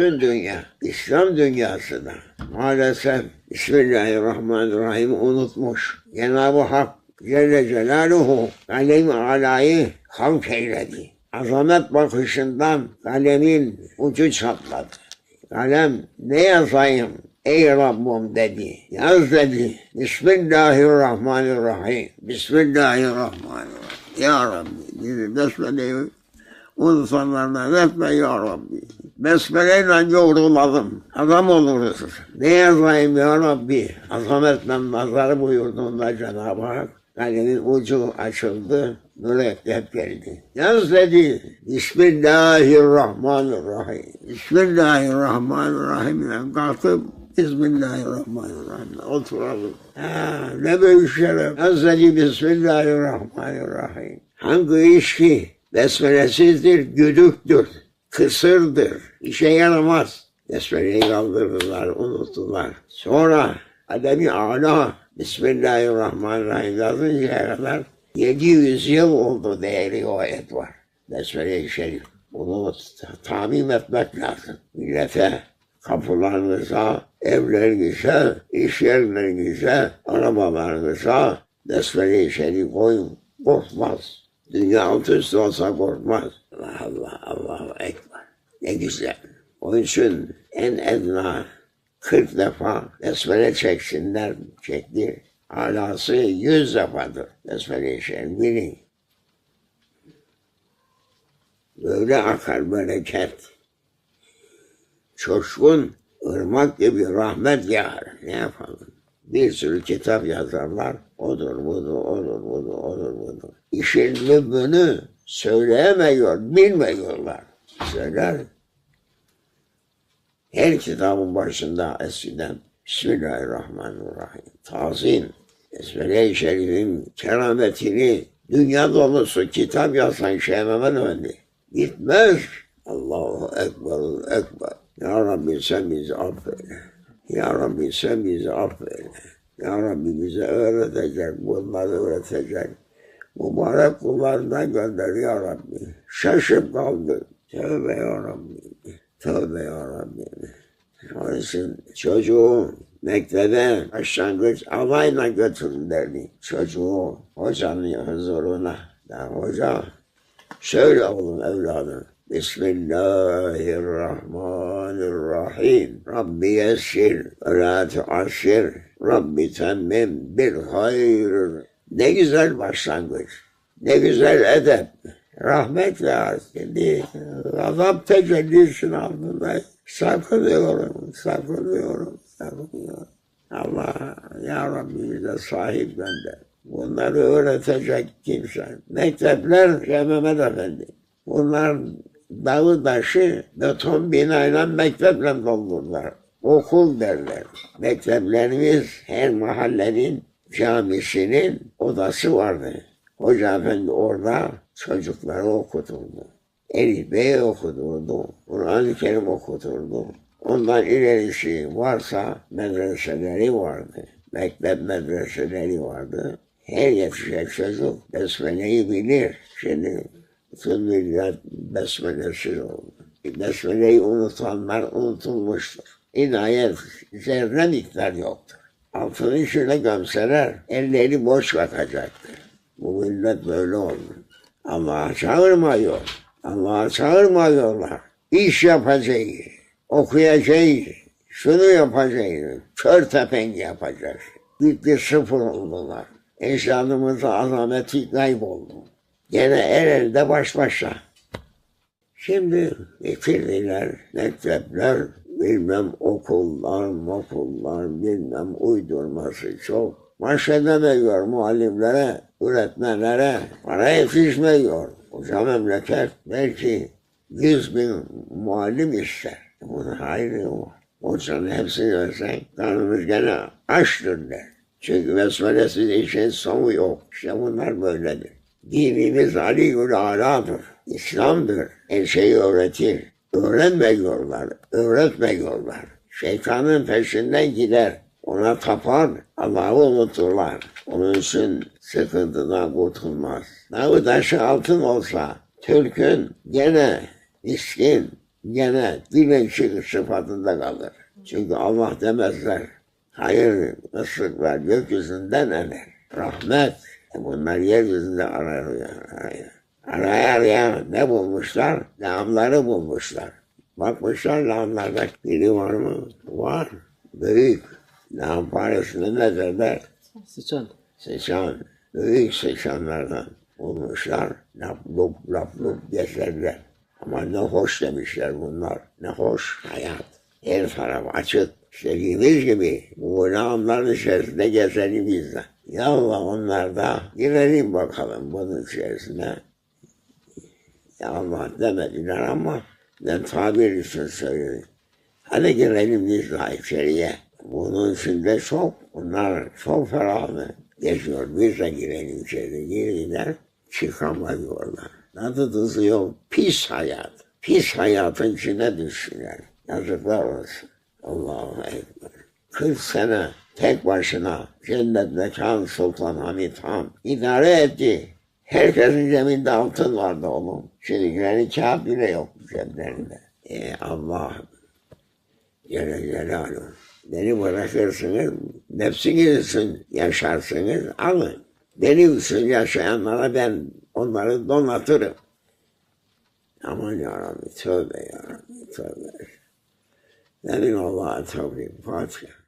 bütün dünya, İslam dünyası da maalesef Bismillahirrahmanirrahim unutmuş. Cenab-ı Hak Celle Celaluhu kalem alayı halk eyledi. Azamet bakışından kalemin ucu çatladı. Kalem ne yazayım ey Rabbim dedi. Yaz dedi. Bismillahirrahmanirrahim. Bismillahirrahmanirrahim. Ya Rabbi. Bizi besmeleyi unutanlardan etme ya Rabbi. Besmeleyle yoğruladım. Adam oluruz. Ne yazayım ya Rabbi? Azametle nazarı buyurduğunda Cenab-ı Hak kalemin ucu açıldı. Mürekkep geldi. Yaz dedi. Bismillahirrahmanirrahim. Bismillahirrahmanirrahim. Kalkıp Bismillahirrahmanirrahim. Oturalım. Ha, ne büyük şeref. Yaz dedi. Bismillahirrahmanirrahim. Hangi içki besmelesizdir, güdüktür, kısırdır, işe yaramaz. Besmeleyi kaldırdılar, unuttular. Sonra Ademi Ala Bismillahirrahmanirrahim yazıncaya kadar 700 yıl oldu diye rivayet var. Besmele-i Şerif. Bunu tamim etmek lazım. Millete kapılarınıza, evlerinize, iş yerlerinize, arabalarınıza Besmele-i Şerif koyun. Korkmaz. Dünya alt üst olsa korkmaz. Allah Allah, Ekber. Ne güzel. Onun için en edna 40 defa besmele çeksinler çekti. Alası 100 defadır. Besmele-i Şerif bilin. Böyle akar bereket. Çoşkun ırmak gibi rahmet yağar. Ne yapalım? Bir sürü kitap yazarlar. Odur budur, odur budur, odur budur. İşin lübünü söyleyemiyor, bilmiyorlar. Söyler. Her kitabın başında eskiden Bismillahirrahmanirrahim. Tazim. Besmele-i Şerif'in kerametini dünya dolusu kitap yazan Şeyh Mehmet Efendi. Gitmez. Allahu Ekber, Ekber. Ya Rabbi sen bizi affeyle. Ya Rabbi sen bizi affeyle. Ya Rabbi bize öğretecek, bunları öğretecek. Mübarek kullarından gönder ya Rabbi. Şaşıp kaldı. Tövbe ya Rabbi. Tövbe ya Rabbi. Onun için çocuğu mektebe başlangıç alayla götürün derdi. Çocuğu hocanın huzuruna. Ya hoca şöyle oğlum evladım. Bismillahirrahmanirrahim. Rabbi yessir ve la tuassir. Rabbi temmim bil hayr. Ne güzel başlangıç. Ne güzel edep. Rahmetle şimdi azap tecellisinin altında sakınıyorum, sakınıyorum, sakınıyorum. Allah ya Rabbi bize sahip gönder. Bunları öğretecek kimse. Mektepler Mehmet Efendi. Bunlar dağı taşı beton binayla mekteple doldurdular. Okul derler. Mekteplerimiz her mahallenin camisinin odası vardı. Hoca efendi orada çocukları okuturdu. Elif Bey okuturdu. Kur'an-ı Kerim okuturdu. Ondan ilerisi varsa medreseleri vardı. Mektep medreseleri vardı. Her yetişen çocuk Besmele'yi bilir. Şimdi bütün millet Besmele'siz oldu. Besmele'yi unutanlar unutulmuştur. İnayet zerre miktar yoktur. Altını şöyle gömseler elleri boş bakacaktır. Bu millet böyle oldu. Allah'a çağırmıyor. Allah'a çağırmıyorlar. İş yapacağız, okuyacağız, şunu yapacağız, kör tepengi yapacağız. Bitti sıfır oldular. İnsanımızın azameti kayboldu. Gene el elde baş başa. Şimdi bitirdiler mektepler, bilmem okullar, okullar, bilmem uydurması çok. Baş edemiyor muallimlere, öğretmenlere, para yetişmiyor. Koca memleket belki yüz bin muallim ister. Bunun hayrı var. Hocanın hepsini versen karnımız gene açtır der. Çünkü besmelesiz işin sonu yok. İşte bunlar böyledir. Dinimiz Ali Ala'dır. İslam'dır. Her şeyi öğretir. Öğrenmiyorlar, öğretmiyorlar. Şeytanın peşinden gider. Ona tapar, Allah'ı unuturlar. Onun için sıkıntıdan kurtulmaz. Dağı taşı altın olsa, Türk'ün gene miskin, gene dilençlik sıfatında kalır. Çünkü Allah demezler. Hayır, ıslıklar gökyüzünden iner. Rahmet. E bunlar yeryüzünde arar. Araya araya, araya ne bulmuşlar? Lağımları bulmuşlar. Bakmışlar lağımlarda biri var mı? Var. Büyük. Lağım paresinde ne derler? Sıçan. Sıçan. Büyük sıçanlardan bulmuşlar. Lap lup lap lup. Ama ne hoş demişler bunlar. Ne hoş hayat. Her taraf açık. İstediğimiz gibi bu lağımların içerisinde gezelim biz de. Ya Allah onlar da girelim bakalım bunun içerisine. Ya Allah demediler ama ben tabir için söyledim. Hadi girelim biz de içeriye. Bunun içinde çok, bunlar çok ferahlı geçiyor. Biz de girelim içeri. Girdiler, çıkamıyorlar. Tadı yok. Pis hayat. Pis hayatın içine düştüler. Yazıklar olsun. Allahu Ekber. 40 sene tek başına cennette Kan Sultan Hamid Han idare etti. Herkesin cebinde altın vardı oğlum. Şimdikilerin kağıt bile yok ceplerinde. E Allah Celle Celaluhu. Beni bırakırsınız, nefsiniz için yaşarsınız, alın. Benim için yaşayanlara ben onları donatırım. Aman yarabbi, tövbe yarabbi, tövbe. Benim Allah'a tövbe, Fatiha.